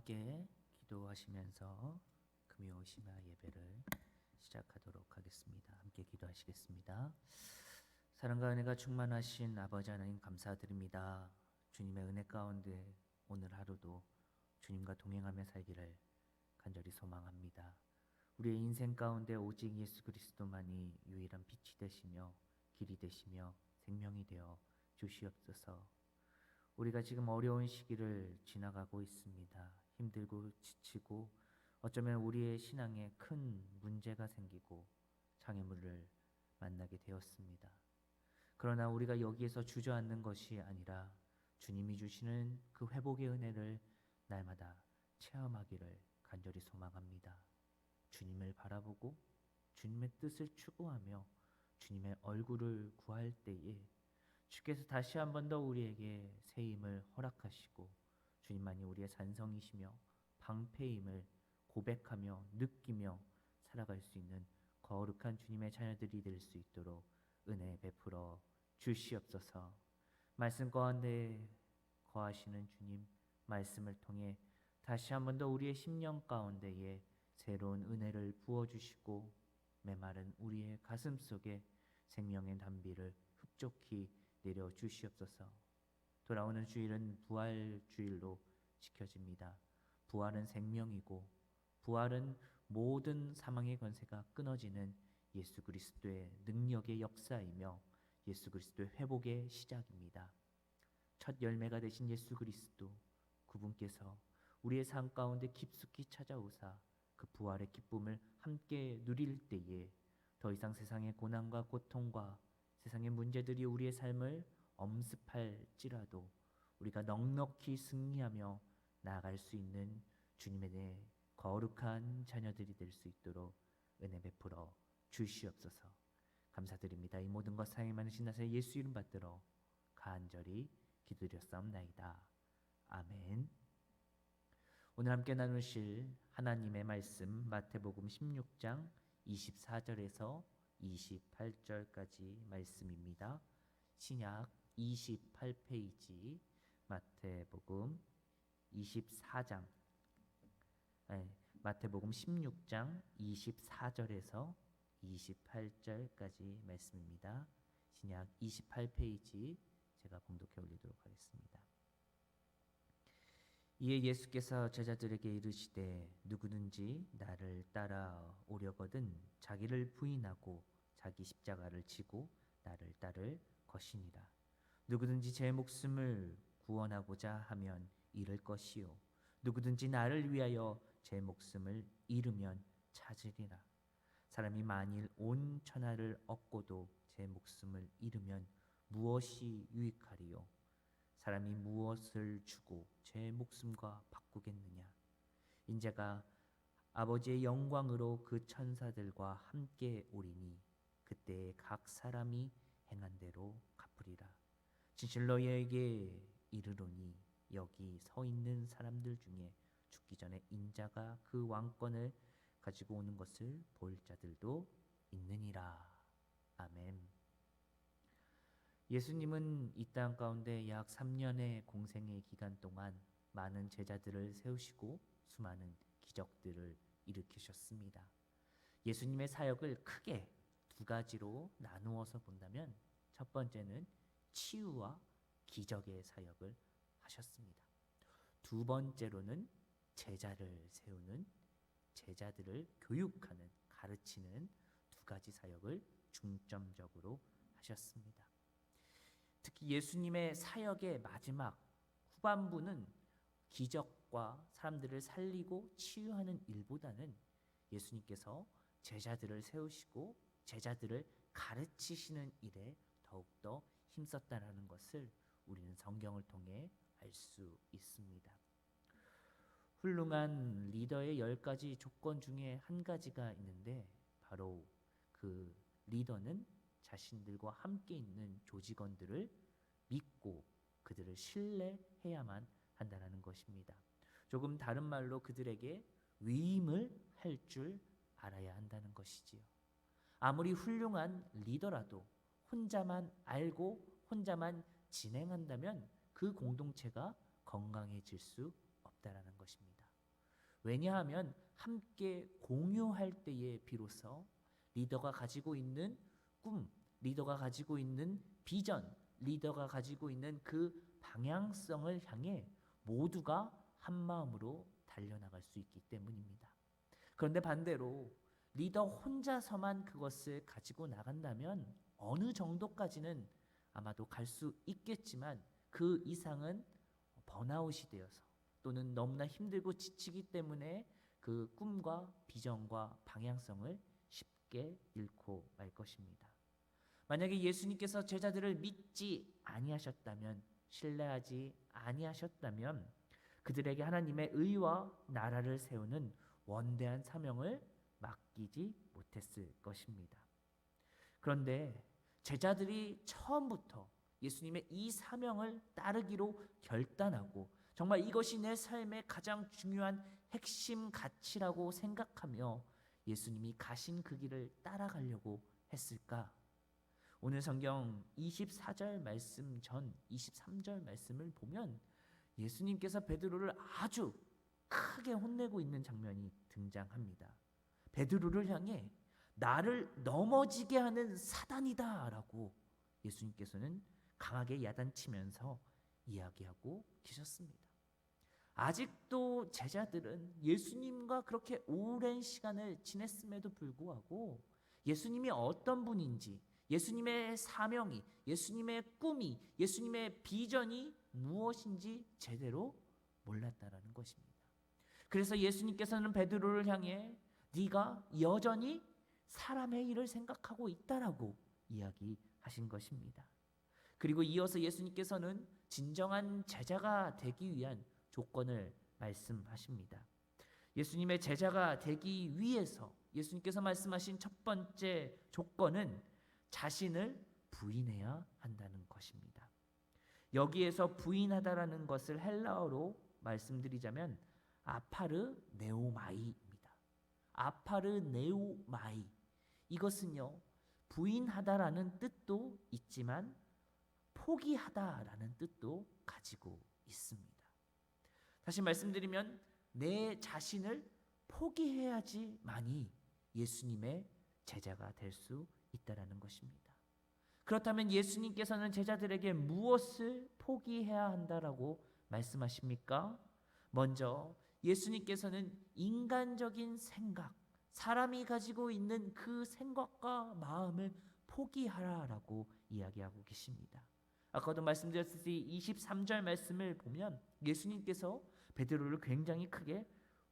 함께 기도하시면서 금요 심야 예배를 시작하도록 하겠습니다. 함께 기도하시겠습니다. 사랑과 은혜가 충만하신 아버지 하나님 감사드립니다. 주님의 은혜 가운데 오늘 하루도 주님과 동행하며 살기를 간절히 소망합니다. 우리의 인생 가운데 오직 예수 그리스도만이 유일한 빛이 되시며 길이 되시며 생명이 되어 주시옵소서. 우리가 지금 어려운 시기를 지나가고 있습니다. 힘들고 지치고 어쩌면 우리의 신앙에 큰 문제가 생기고 장애물을 만나게 되었습니다. 그러나 우리가 여기에서 주저앉는 것이 아니라 주님이 주시는 그 회복의 은혜를 날마다 체험하기를 간절히 소망합니다. 주님을 바라보고 주님의 뜻을 추구하며 주님의 얼굴을 구할 때에 주께서 다시 한 번 더 우리에게 새 힘을 허락하시고 주님만이 우리의 산성이시며 방패임을 고백하며 느끼며 살아갈 수 있는 거룩한 주님의 자녀들이 될 수 있도록 은혜 베풀어 주시옵소서. 말씀 가운데 거하시는 주님 말씀을 통해 다시 한 번 더 우리의 심령 가운데에 새로운 은혜를 부어 주시고 메마른 우리의 가슴 속에 생명의 담비를 흡족히 내려 주시옵소서. 돌아오는 주일은 부활 주일로 지켜집니다. 부활은 생명이고 부활은 모든 사망의 권세가 끊어지는 예수 그리스도의 능력의 역사이며 예수 그리스도의 회복의 시작입니다. 첫 열매가 되신 예수 그리스도 그분께서 우리의 삶 가운데 깊숙이 찾아오사 그 부활의 기쁨을 함께 누릴 때에 더 이상 세상의 고난과 고통과 세상의 문제들이 우리의 삶을 엄습할지라도 우리가 넉넉히 승리하며 나아갈 수 있는 주님의 내 거룩한 자녀들이 될 수 있도록 은혜 베풀어 주시옵소서. 감사드립니다. 이 모든 것 사랑이 많으신 나사의 예수 이름 받들어 간절히 기도드렸사옵나이다. 아멘. 오늘 함께 나누실 하나님의 말씀 마태복음 16장 24절에서 28절까지 말씀입니다. 신약 28페이지 마태복음 24장 네, 마태복음 16장 24절에서 28절까지 말씀입니다. 신약 28페이지 제가 봉독해 올리도록 하겠습니다. 이에 예수께서 제자들에게 이르시되 누구든지 나를 따라 오려거든 자기를 부인하고 자기 십자가를 지고 나를 따를 것이니라. 누구든지 제 목숨을 구원하고자 하면 잃을 것이요 누구든지 나를 위하여 제 목숨을 잃으면 찾으리라. 사람이 만일 온 천하를 얻고도 제 목숨을 잃으면 무엇이 유익하리요? 사람이 무엇을 주고 제 목숨과 바꾸겠느냐? 인자가 아버지의 영광으로 그 천사들과 함께 오리니 그때 각 사람이 행한 대로 갚으리라. 진실 너희에게 이르노니 여기 서 있는 사람들 중에 죽기 전에 인자가 그 왕권을 가지고 오는 것을 볼 자들도 있느니라. 아멘. 예수님은 이 땅 가운데 약 3년의 공생의 기간 동안 많은 제자들을 세우시고 수많은 기적들을 일으키셨습니다. 예수님의 사역을 크게 두 가지로 나누어서 본다면 첫 번째는 치유와 기적의 사역을 하셨습니다. 두 번째로는 제자를 세우는 제자들을 교육하는 가르치는 두 가지 사역을 중점적으로 하셨습니다. 특히 예수님의 사역의 마지막 후반부는 기적과 사람들을 살리고 치유하는 일보다는 예수님께서 제자들을 세우시고 제자들을 가르치시는 일에 더욱더 힘썼다라는 것을 우리는 성경을 통해 알 수 있습니다. 훌륭한 리더의 열 가지 조건 중에 한 가지가 있는데 바로 그 리더는 자신들과 함께 있는 조직원들을 믿고 그들을 신뢰해야만 한다는 것입니다. 조금 다른 말로 그들에게 위임을 할 줄 알아야 한다는 것이지요. 아무리 훌륭한 리더라도 혼자만 알고 혼자만 진행한다면 그 공동체가 건강해질 수 없다라는 것입니다. 왜냐하면 함께 공유할 때에 비로소 리더가 가지고 있는 꿈, 리더가 가지고 있는 비전, 리더가 가지고 있는 그 방향성을 향해 모두가 한 마음으로 달려나갈 수 있기 때문입니다. 그런데 반대로 리더 혼자서만 그것을 가지고 나간다면 어느 정도까지는 아마도 갈 수 있겠지만 그 이상은 번아웃이 되어서 또는 너무나 힘들고 지치기 때문에 그 꿈과 비전과 방향성을 쉽게 잃고 말 것입니다. 만약에 예수님께서 제자들을 믿지 아니하셨다면 신뢰하지 아니하셨다면 그들에게 하나님의 의와 나라를 세우는 원대한 사명을 맡기지 못했을 것입니다. 그런데 제자들이 처음부터 예수님의 이 사명을 따르기로 결단하고 정말 이것이 내 삶의 가장 중요한 핵심 가치라고 생각하며 예수님이 가신 그 길을 따라가려고 했을까? 오늘 성경 24절 말씀 전 23절 말씀을 보면 예수님께서 베드로를 아주 크게 혼내고 있는 장면이 등장합니다. 베드로를 향해 나를 넘어지게 하는 사단이다라고 예수님께서는 강하게 야단치면서 이야기하고 계셨습니다. 아직도 제자들은 예수님과 그렇게 오랜 시간을 지냈음에도 불구하고 예수님이 어떤 분인지, 예수님의 사명이, 예수님의 꿈이, 예수님의 비전이 무엇인지 제대로 몰랐다라는 것입니다. 그래서 예수님께서는 베드로를 향해 네가 여전히 사람의 일을 생각하고 있다라고 이야기하신 것입니다. 그리고 이어서 예수님께서는 진정한 제자가 되기 위한 조건을 말씀하십니다. 예수님의 제자가 되기 위해서 예수님께서 말씀하신 첫 번째 조건은 자신을 부인해야 한다는 것입니다. 여기에서 부인하다라는 것을 헬라어로 말씀드리자면 아파르 네오마이입니다. 아파르 네오마이 이것은요 부인하다라는 뜻도 있지만 포기하다라는 뜻도 가지고 있습니다. 다시 말씀드리면 내 자신을 포기해야지만이 예수님의 제자가 될 수 있다라는 것입니다. 그렇다면 예수님께서는 제자들에게 무엇을 포기해야 한다라고 말씀하십니까? 먼저 예수님께서는 인간적인 생각, 사람이 가지고 있는 그 생각과 마음을 포기하라라고 이야기하고 계십니다. 아까도 말씀드렸듯이 23절 말씀을 보면 예수님께서 베드로를 굉장히 크게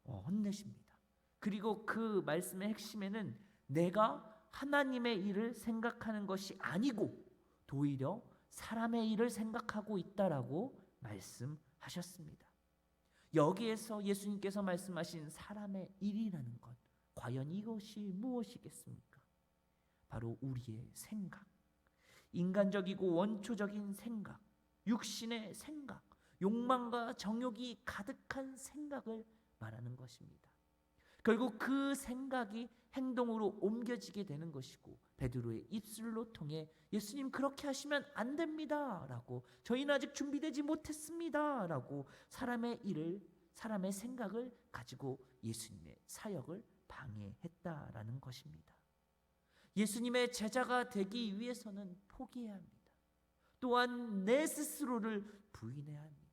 어, 혼내십니다. 그리고 그 말씀의 핵심에는 내가 하나님의 일을 생각하는 것이 아니고 도리어 사람의 일을 생각하고 있다라고 말씀하셨습니다. 여기에서 예수님께서 말씀하신 사람의 일이라는 것 과연 이것이 무엇이겠습니까? 바로 우리의 생각, 인간적이고 원초적인 생각, 육신의 생각, 욕망과 정욕이 가득한 생각을 말하는 것입니다. 결국 그 생각이 행동으로 옮겨지게 되는 것이고 베드로의 입술로 통해 예수님 그렇게 하시면 안 됩니다라고 저희는 아직 준비되지 못했습니다라고 사람의 일을 사람의 생각을 가지고 예수님의 사역을 방해했다라는 것입니다. 예수님의 제자가 되기 위해서는 포기해야 합니다. 또한 내 스스로를 부인해야 합니다.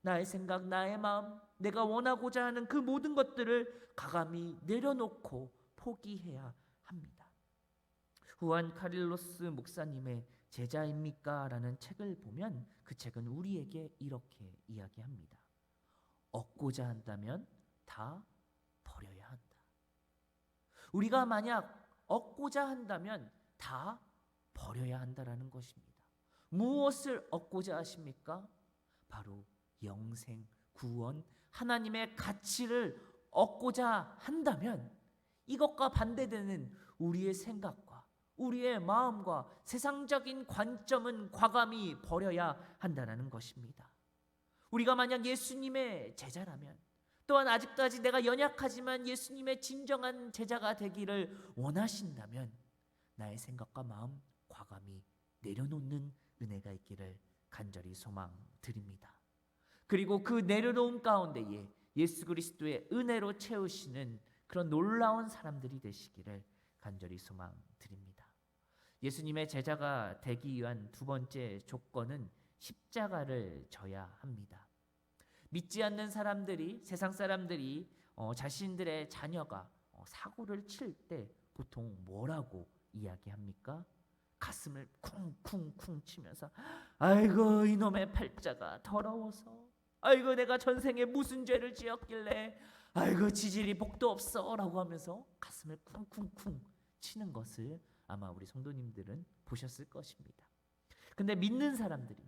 나의 생각, 나의 마음, 내가 원하고자 하는 그 모든 것들을 가감히 내려놓고 포기해야 합니다. 후안 카릴로스 목사님의 제자입니까? 라는 책을 보면 그 책은 우리에게 이렇게 이야기합니다. 얻고자 한다면 다. 우리가 만약 얻고자 한다면 다 버려야 한다라는 것입니다. 무엇을 얻고자 하십니까? 바로 영생, 구원, 하나님의 가치를 얻고자 한다면 이것과 반대되는 우리의 생각과 우리의 마음과 세상적인 관점은 과감히 버려야 한다는 것입니다. 우리가 만약 예수님의 제자라면 또한 아직까지 내가 연약하지만 예수님의 진정한 제자가 되기를 원하신다면 나의 생각과 마음 과감히 내려놓는 은혜가 있기를 간절히 소망드립니다. 그리고 그 내려놓음 가운데에 예수 그리스도의 은혜로 채우시는 그런 놀라운 사람들이 되시기를 간절히 소망드립니다. 예수님의 제자가 되기 위한 두 번째 조건은 십자가를 져야 합니다. 믿지 않는 사람들이 세상 사람들이 어, 자신들의 자녀가 어, 사고를 칠 때 보통 뭐라고 이야기합니까? 가슴을 쿵쿵쿵 치면서 아이고 이놈의 팔자가 더러워서 아이고 내가 전생에 무슨 죄를 지었길래 아이고 지질이 복도 없어라고 하면서 가슴을 쿵쿵쿵 치는 것을 아마 우리 성도님들은 보셨을 것입니다. 근데 믿는 사람들이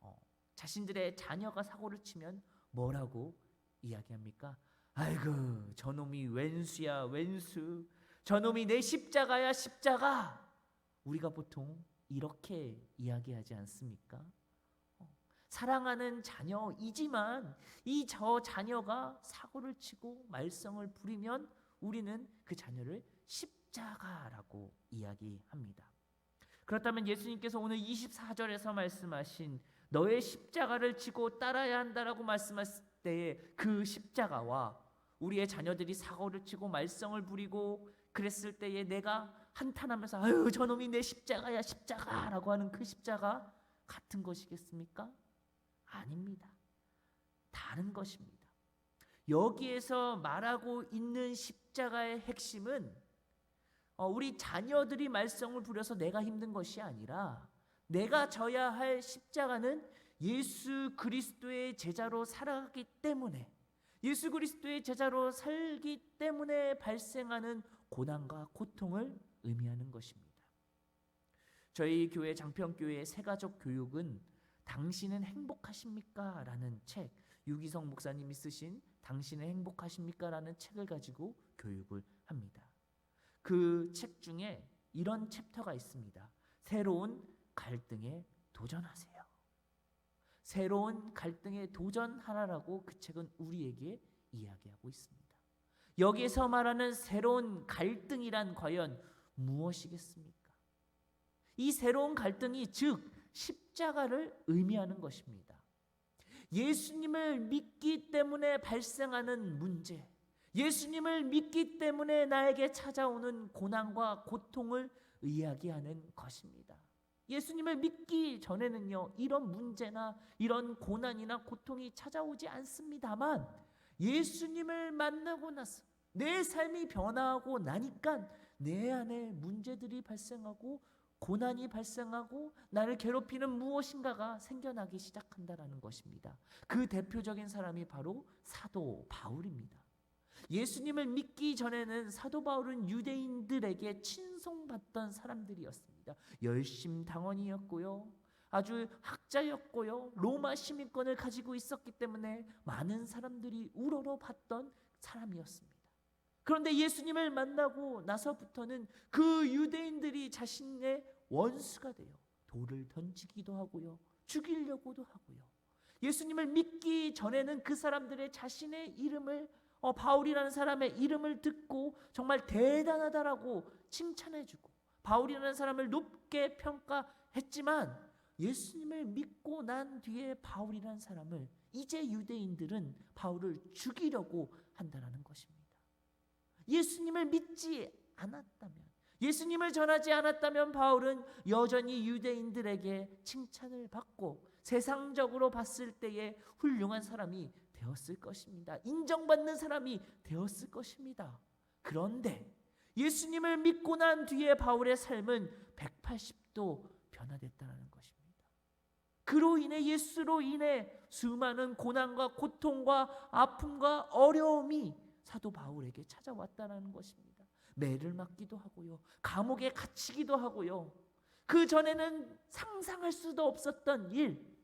어, 자신들의 자녀가 사고를 치면 뭐라고 이야기합니까? 아이고 저놈이 왼수야 왼수 저놈이 내 십자가야 십자가 우리가 보통 이렇게 이야기하지 않습니까? 어, 사랑하는 자녀이지만 이 저 자녀가 사고를 치고 말썽을 부리면 우리는 그 자녀를 십자가라고 이야기합니다. 그렇다면 예수님께서 오늘 24절에서 말씀하신 너의 십자가를 지고 따라야 한다라고 말씀하실 때의 그 십자가와 우리의 자녀들이 사고를 치고 말썽을 부리고 그랬을 때에 내가 한탄하면서 아유 저놈이 내 십자가야 십자가라고 하는 그 십자가 같은 것이겠습니까? 아닙니다. 다른 것입니다. 여기에서 말하고 있는 십자가의 핵심은 어, 우리 자녀들이 말썽을 부려서 내가 힘든 것이 아니라 내가 져야 할 십자가는 예수 그리스도의 제자로 살아가기 때문에 예수 그리스도의 제자로 살기 때문에 발생하는 고난과 고통을 의미하는 것입니다. 저희 교회 장평교회 새가족 교육은 당신은 행복하십니까? 라는 책 유기성 목사님이 쓰신 당신은 행복하십니까? 라는 책을 가지고 교육을 합니다. 그 책 중에 이런 챕터가 있습니다. 새로운 갈등에 도전하세요. 새로운 갈등에 도전하라라고 그 책은 우리에게 이야기하고 있습니다. 여기서 말하는 새로운 갈등이란 과연 무엇이겠습니까? 이 새로운 갈등이 즉 십자가를 의미하는 것입니다. 예수님을 믿기 때문에 발생하는 문제, 예수님을 믿기 때문에 나에게 찾아오는 고난과 고통을 이야기하는 것입니다. 예수님을 믿기 전에는요, 이런 문제나 이런 고난이나 고통이 찾아오지 않습니다만, 예수님을 만나고 나서 내 삶이 변화하고 나니까 내 안에 문제들이 발생하고 고난이 발생하고 나를 괴롭히는 무엇인가가 생겨나기 시작한다라는 것입니다. 그 대표적인 사람이 바로 사도 바울입니다. 예수님을 믿기 전에는 사도 바울은 유대인들에게 친송받던 사람들이었습니다. 열심 당원이었고요. 아주 학자였고요. 로마 시민권을 가지고 있었기 때문에 많은 사람들이 우러러 봤던 사람이었습니다. 그런데 예수님을 만나고 나서부터는 그 유대인들이 자신의 원수가 돼요. 돌을 던지기도 하고요. 죽이려고도 하고요. 예수님을 믿기 전에는 그 사람들의 자신의 이름을 어, 바울이라는 사람의 이름을 듣고 정말 대단하다라고 칭찬해주고 바울이라는 사람을 높게 평가했지만 예수님을 믿고 난 뒤에 바울이라는 사람을 이제 유대인들은 바울을 죽이려고 한다라는 것입니다. 예수님을 믿지 않았다면 예수님을 전하지 않았다면 바울은 여전히 유대인들에게 칭찬을 받고 세상적으로 봤을 때에 훌륭한 사람이 되었을 것입니다. 인정받는 사람이 되었을 것입니다. 그런데 예수님을 믿고 난 뒤에 바울의 삶은 180도 변화됐다는 것입니다. 그로 인해 예수로 인해 수많은 고난과 고통과 아픔과 어려움이 사도 바울에게 찾아왔다는 것입니다. 매를 맞기도 하고요. 감옥에 갇히기도 하고요. 그 전에는 상상할 수도 없었던 일,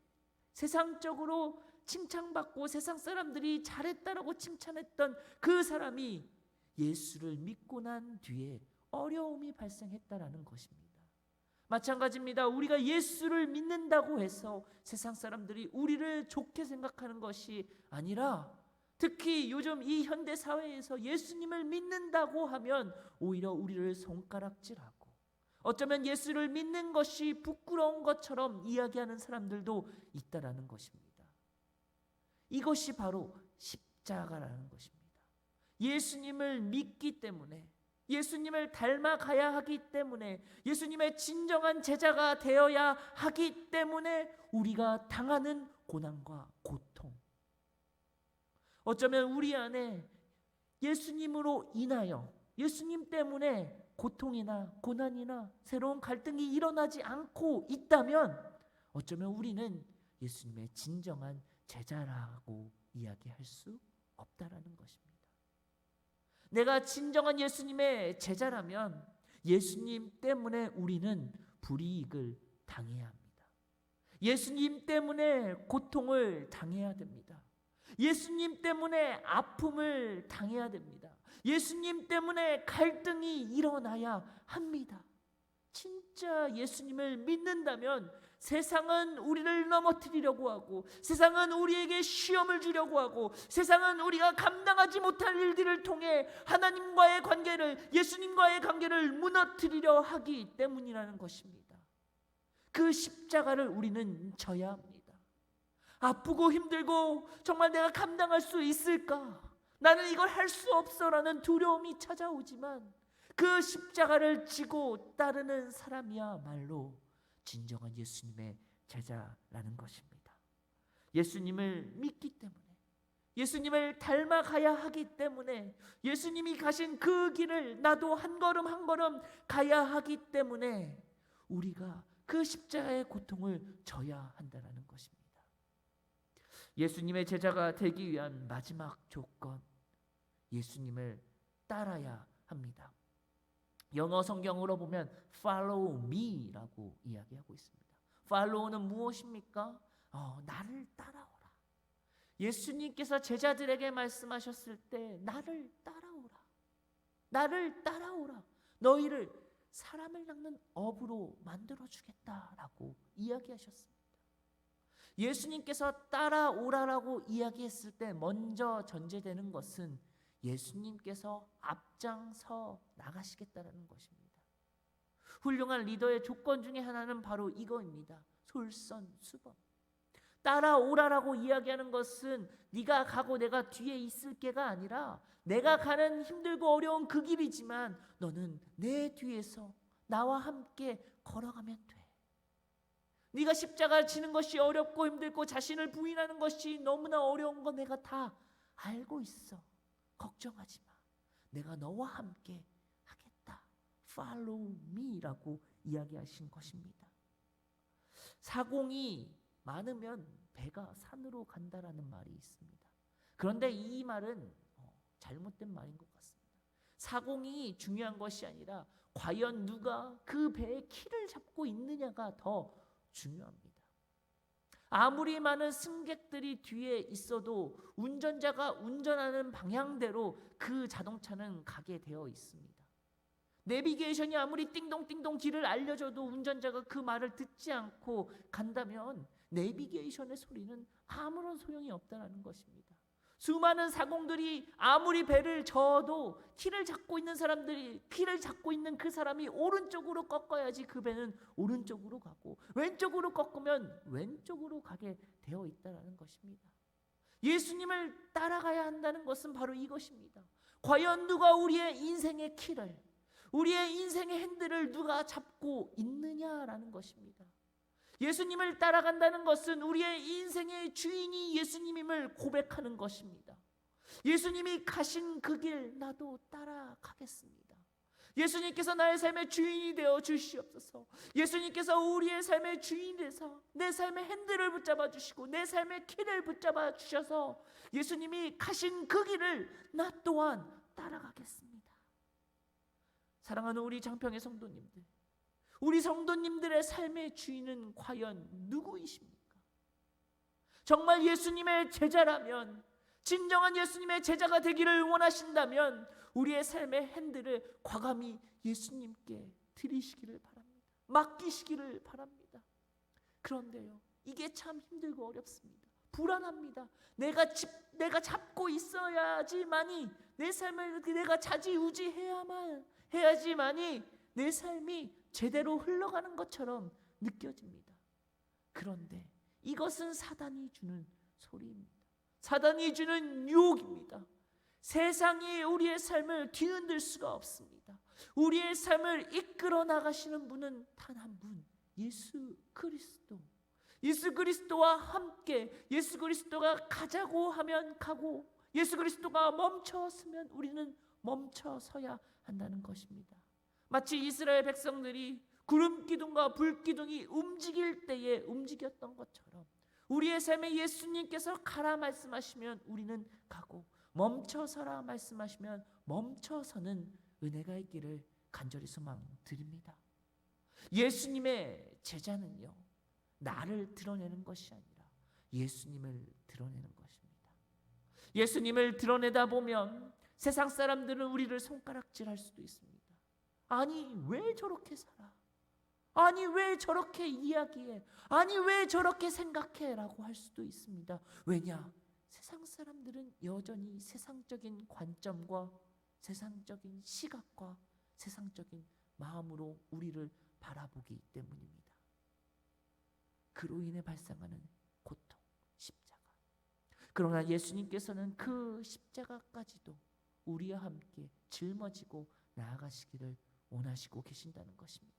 세상적으로 칭찬받고 세상 사람들이 잘했다라고 칭찬했던 그 사람이 예수를 믿고 난 뒤에 어려움이 발생했다라는 것입니다. 마찬가지입니다. 우리가 예수를 믿는다고 해서 세상 사람들이 우리를 좋게 생각하는 것이 아니라 특히 요즘 이 현대 사회에서 예수님을 믿는다고 하면 오히려 우리를 손가락질하고 어쩌면 예수를 믿는 것이 부끄러운 것처럼 이야기하는 사람들도 있다라는 것입니다. 이것이 바로 십자가라는 것입니다. 예수님을 믿기 때문에 예수님을 닮아가야 하기 때문에 예수님의 진정한 제자가 되어야 하기 때문에 우리가 당하는 고난과 고통 어쩌면 우리 안에 예수님으로 인하여 예수님 때문에 고통이나 고난이나 새로운 갈등이 일어나지 않고 있다면 어쩌면 우리는 예수님의 진정한 제자라고 이야기할 수 없다라는 것입니다. 내가 진정한 예수님의 제자라면 예수님 때문에 우리는 불이익을 당해야 합니다. 예수님 때문에 고통을 당해야 됩니다. 예수님 때문에 아픔을 당해야 됩니다. 예수님 때문에 갈등이 일어나야 합니다. 진짜 예수님을 믿는다면 세상은 우리를 넘어뜨리려고 하고 세상은 우리에게 시험을 주려고 하고 세상은 우리가 감당하지 못할 일들을 통해 하나님과의 관계를 예수님과의 관계를 무너뜨리려 하기 때문이라는 것입니다. 그 십자가를 우리는 져야 합니다. 아프고 힘들고 정말 내가 감당할 수 있을까? 나는 이걸 할 수 없어라는 두려움이 찾아오지만 그 십자가를 지고 따르는 사람이야말로 진정한 예수님의 제자라는 것입니다. 예수님을 믿기 때문에 예수님을 닮아가야 하기 때문에 예수님이 가신 그 길을 나도 한 걸음 한 걸음 가야 하기 때문에 우리가 그 십자가의 고통을 져야 한다는 것입니다. 예수님의 제자가 되기 위한 마지막 조건 예수님을 따라야 합니다. 영어 성경으로 보면 follow me라고 이야기하고 있습니다. follow는 무엇입니까? 어, 나를 따라오라. 예수님께서 제자들에게 말씀하셨을 때 나를 따라오라. 나를 따라오라. 너희를 사람을 낚는 업으로 만들어 주겠다라고 이야기하셨습니다. 예수님께서 따라오라라고 이야기했을 때 먼저 전제되는 것은 예수님께서 앞장서 나가시겠다라는 것입니다. 훌륭한 리더의 조건 중에 하나는 바로 이거입니다. 솔선수범. 따라오라라고 이야기하는 것은 네가 가고 내가 뒤에 있을게가 아니라 내가 가는 힘들고 어려운 그 길이지만 너는 내 뒤에서 나와 함께 걸어가면 돼. 네가 십자가를 지는 것이 어렵고 힘들고 자신을 부인하는 것이 너무나 어려운 거 내가 다 알고 있어. 걱정하지 마. 내가 너와 함께 하겠다. Follow me라고 이야기하신 것입니다. 사공이 많으면 배가 산으로 간다라는 말이 있습니다. 그런데 이 말은 어, 잘못된 말인 것 같습니다. 사공이 중요한 것이 아니라 과연 누가 그 배의 키를 잡고 있느냐가 더 중요합니다. 아무리 많은 승객들이 뒤에 있어도 운전자가 운전하는 방향대로 그 자동차는 가게 되어 있습니다. 내비게이션이 아무리 띵동띵동 길을 알려줘도 운전자가 그 말을 듣지 않고 간다면 내비게이션의 소리는 아무런 소용이 없다는 것입니다. 수많은 사공들이 아무리 배를 저어도 키를 잡고 있는 사람들이 키를 잡고 있는 그 사람이 오른쪽으로 꺾어야지 그 배는 오른쪽으로 가고 왼쪽으로 꺾으면 왼쪽으로 가게 되어 있다라는 것입니다. 예수님을 따라가야 한다는 것은 바로 이것입니다. 과연 누가 우리의 인생의 키를 우리의 인생의 핸들을 누가 잡고 있느냐라는 것입니다. 예수님을 따라간다는 것은 우리의 인생의 주인이 예수님임을 고백하는 것입니다. 예수님이 가신 그 길 나도 따라가겠습니다. 예수님께서 나의 삶의 주인이 되어 주시옵소서. 예수님께서 우리의 삶의 주인이 돼서 내 삶의 핸들을 붙잡아 주시고 내 삶의 키를 붙잡아 주셔서 예수님이 가신 그 길을 나 또한 따라가겠습니다. 사랑하는 우리 장평의 성도님들, 우리 성도님들의 삶의 주인은 과연 누구이십니까? 정말 예수님의 제자라면 진정한 예수님의 제자가 되기를 원하신다면 우리의 삶의 핸들을 과감히 예수님께 드리시기를 바랍니다. 맡기시기를 바랍니다. 그런데요, 이게 참 힘들고 어렵습니다. 불안합니다. 내가 집, 내가 잡고 있어야지만이 내 삶을 내가 자지우지해야만 해야지만이 내 삶이 제대로 흘러가는 것처럼 느껴집니다. 그런데 이것은 사단이 주는 소리입니다. 사단이 주는 유혹입니다. 세상이 우리의 삶을 뒤흔들 수가 없습니다. 우리의 삶을 이끌어 나가시는 분은 단 한 분, 예수 그리스도. 예수 그리스도와 함께 예수 그리스도가 가자고 하면 가고 예수 그리스도가 멈춰서면 우리는 멈춰서야 한다는 것입니다. 마치 이스라엘 백성들이 구름 기둥과 불 기둥이 움직일 때에 움직였던 것처럼 우리의 삶에 예수님께서 가라 말씀하시면 우리는 가고 멈춰서라 말씀하시면 멈춰서는 은혜가 있기를 간절히 소망 드립니다. 예수님의 제자는요. 나를 드러내는 것이 아니라 예수님을 드러내는 것입니다. 예수님을 드러내다 보면 세상 사람들은 우리를 손가락질할 수도 있습니다. 아니 왜 저렇게 살아? 아니 왜 저렇게 이야기해? 아니 왜 저렇게 생각해?라고 할 수도 있습니다. 왜냐? 세상 사람들은 여전히 세상적인 관점과 세상적인 시각과 세상적인 마음으로 우리를 바라보기 때문입니다. 그로 인해 발생하는 고통, 십자가. 그러나 예수님께서는 그 십자가까지도 우리와 함께 짊어지고 나아가시기를 원하시고 계신다는 것입니다.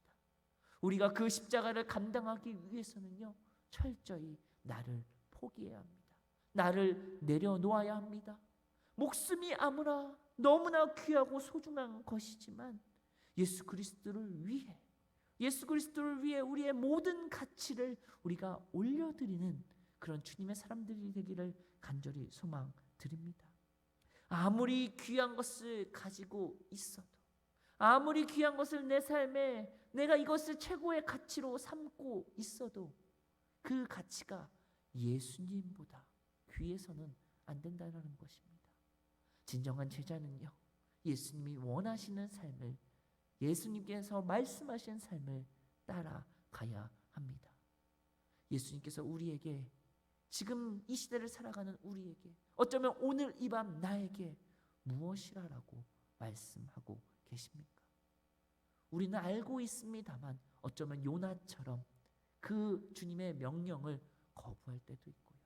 우리가 그 십자가를 감당하기 위해서는요, 철저히 나를 포기해야 합니다. 나를 내려놓아야 합니다. 목숨이 아무나 너무나 귀하고 소중한 것이지만 예수 그리스도를 위해 예수 그리스도를 위해 우리의 모든 가치를 우리가 올려드리는 그런 주님의 사람들이 되기를 간절히 소망드립니다. 아무리 귀한 것을 가지고 있어도 아무리 귀한 것을 내 삶에 내가 이것을 최고의 가치로 삼고 있어도 그 가치가 예수님보다 귀해서는 안 된다는 것입니다. 진정한 제자는요. 예수님이 원하시는 삶을 예수님께서 말씀하신 삶을 따라가야 합니다. 예수님께서 우리에게 지금 이 시대를 살아가는 우리에게 어쩌면 오늘 이 밤 나에게 무엇이라라고 말씀하고 계십니까? 우리는 알고 있습니다만 어쩌면 요나처럼 그 주님의 명령을 거부할 때도 있고요.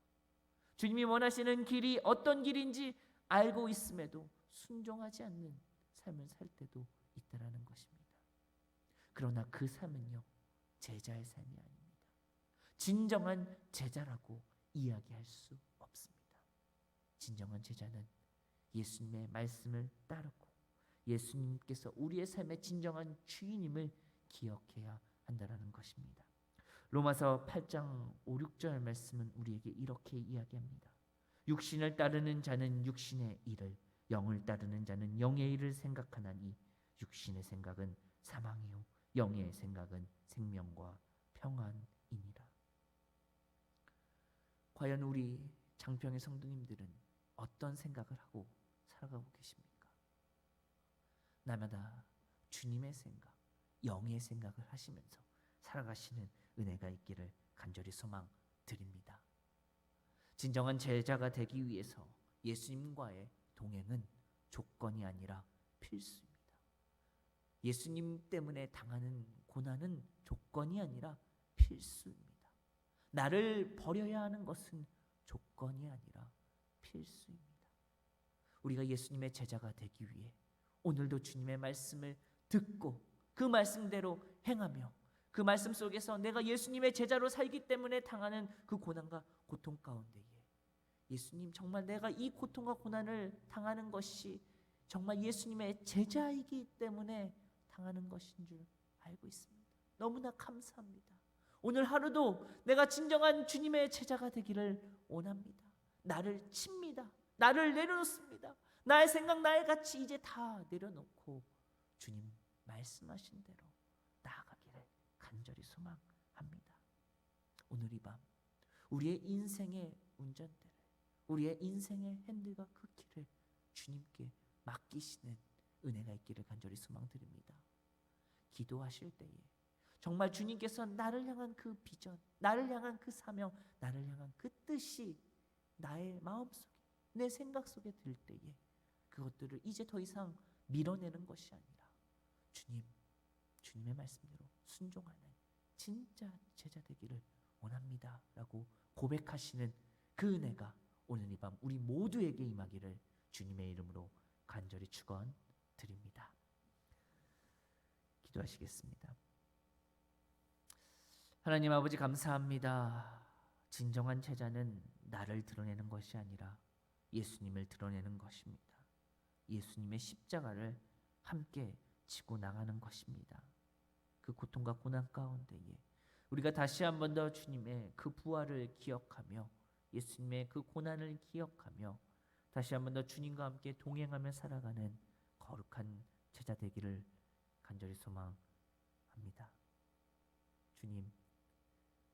주님이 원하시는 길이 어떤 길인지 알고 있음에도 순종하지 않는 삶을 살 때도 있다라는 것입니다. 그러나 그 삶은요 제자의 삶이 아닙니다. 진정한 제자라고 이야기할 수 없습니다. 진정한 제자는 예수님의 말씀을 따르고 예수님께서 우리의 삶의 진정한 주인임을 기억해야 한다라는 것입니다. 로마서 8장 5, 6절 말씀은 우리에게 이렇게 이야기합니다. 육신을 따르는 자는 육신의 일을 영을 따르는 자는 영의 일을 생각하나니 육신의 생각은 사망이요 영의 생각은 생명과 평안이니라. 과연 우리 장평의 성도님들은 어떤 생각을 하고 살아가고 계십니까? 날마다 주님의 생각, 영의 생각을 하시면서 살아가시는 은혜가 있기를 간절히 소망 드립니다. 진정한 제자가 되기 위해서 예수님과의 동행은 조건이 아니라 필수입니다. 예수님 때문에 당하는 고난은 조건이 아니라 필수입니다. 나를 버려야 하는 것은 조건이 아니라 필수입니다. 우리가 예수님의 제자가 되기 위해 오늘도 주님의 말씀을 듣고 그 말씀대로 행하며 그 말씀 속에서 내가 예수님의 제자로 살기 때문에 당하는 그 고난과 고통 가운데에 예수님 정말 내가 이 고통과 고난을 당하는 것이 정말 예수님의 제자이기 때문에 당하는 것인 줄 알고 있습니다. 너무나 감사합니다. 오늘 하루도 내가 진정한 주님의 제자가 되기를 원합니다. 나를 칩니다. 나를 내려놓습니다. 나의 생각, 나의 가치 이제 다 내려놓고 주님 말씀하신 대로 나아가기를 간절히 소망합니다. 오늘 이 밤 우리의 인생의 운전대를 우리의 인생의 핸들과 그 길을 주님께 맡기시는 은혜가 있기를 간절히 소망드립니다. 기도하실 때에 정말 주님께서 나를 향한 그 비전, 나를 향한 그 사명, 나를 향한 그 뜻이 나의 마음속에 내 생각 속에 들 때에 그것들을 이제 더 이상 밀어내는 것이 아니라 주님, 주님의 말씀대로 순종하는 진짜 제자 되기를 원합니다 라고 고백하시는 그 은혜가 오늘 이 밤 우리 모두에게 임하기를 주님의 이름으로 간절히 축원드립니다. 기도하시겠습니다. 하나님 아버지 감사합니다. 진정한 제자는 나를 드러내는 것이 아니라 예수님을 드러내는 것입니다. 예수님의 십자가를 함께 지고 나가는 것입니다. 그 고통과 고난 가운데에 우리가 다시 한 번 더 주님의 그 부활을 기억하며 예수님의 그 고난을 기억하며 다시 한 번 더 주님과 함께 동행하며 살아가는 거룩한 제자 되기를 간절히 소망합니다. 주님,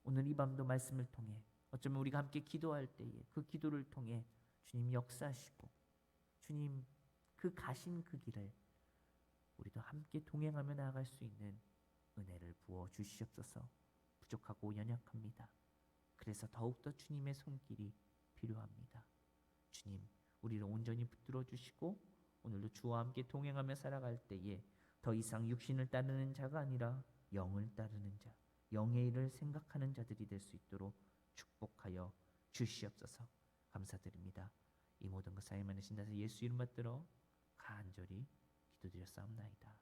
오늘 이 밤도 말씀을 통해 어쩌면 우리가 함께 기도할 때에 그 기도를 통해 주님 역사하시고 주님 그 가신 그 길을 우리도 함께 동행하며 나아갈 수 있는 은혜를 부어 주시옵소서. 부족하고 연약합니다. 그래서 더욱더 주님의 손길이 필요합니다. 주님, 우리를 온전히 붙들어 주시고 오늘도 주와 함께 동행하며 살아갈 때에 더 이상 육신을 따르는 자가 아니라 영을 따르는 자, 영의 일을 생각하는 자들이 될 수 있도록 축복하여 주시옵소서. 감사드립니다. 이 모든 것 사이 많으신 다서 예수 이름 받들어 간절히 기도드렸사옵나이다.